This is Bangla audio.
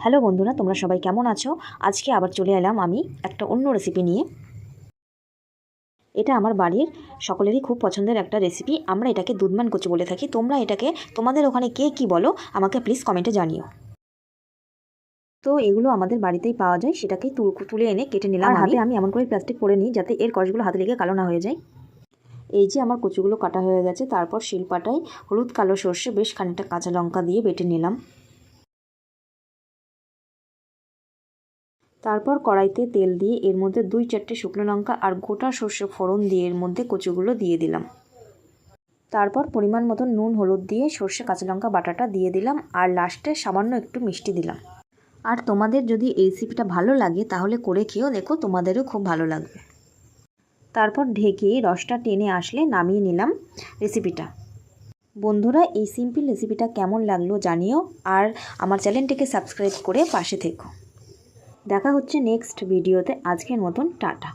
হ্যালো বন্ধুরা তোমরা সবাই কেমন আছো? আজকে আবার চলে এলাম আমি একটা অন্য রেসিপি নিয়ে। এটা আমার বাড়ির সকলেরই খুব পছন্দের একটা রেসিপি আমরা এটাকে দুধমান কচু বলে থাকি। তোমরা এটাকে তোমাদের ওখানে কে কি বলো আমাকে প্লিজ কমেন্টে জানিও। তো এগুলো আমাদের বাড়িতেই পাওয়া যায়। সেটাকে তুল- তুলে এনে কেটে নিলাম হাতে আমি এমন করে প্লাস্টিক পরে নিই যাতে এর কষগুলো হাতে লেগে কালো না হয়ে যায়। এই যে আমার কচুগুলো কাটা হয়ে গেছে তারপর শিলপাটায় হলুদ কালো সর্ষে বেশ খানিকটা কাঁচা লঙ্কা দিয়ে বেটে নিলাম। তারপর কড়াইতে তেল দিয়ে এর মধ্যে দুই চারটে শুকনো লঙ্কা আর গোটা সর্ষে ফোড়ন দিয়ে এর মধ্যে কচুগুলো দিয়ে দিলাম। তারপর পরিমাণ মতো নুন, হলুদ দিয়ে সর্ষে কাঁচা লঙ্কা বাটাটা দিয়ে দিলাম আর লাস্টে সামান্য একটু মিষ্টি দিলাম। আর তোমাদের যদি এই রেসিপিটা ভালো লাগে তাহলে করে খেয়েও দেখো, তোমাদেরও খুব ভালো লাগবে। তারপর ঢেকে রসটা টেনে আসলে নামিয়ে নিলাম রেসিপিটা বন্ধুরা, এই সিম্পল রেসিপিটা কেমন লাগল জানিও আর আমার চ্যানেলটিকে সাবস্ক্রাইব করে পাশে থেকো। দেখা হচ্ছে নেক্সট ভিডিওতে আজকের মতন টাটা।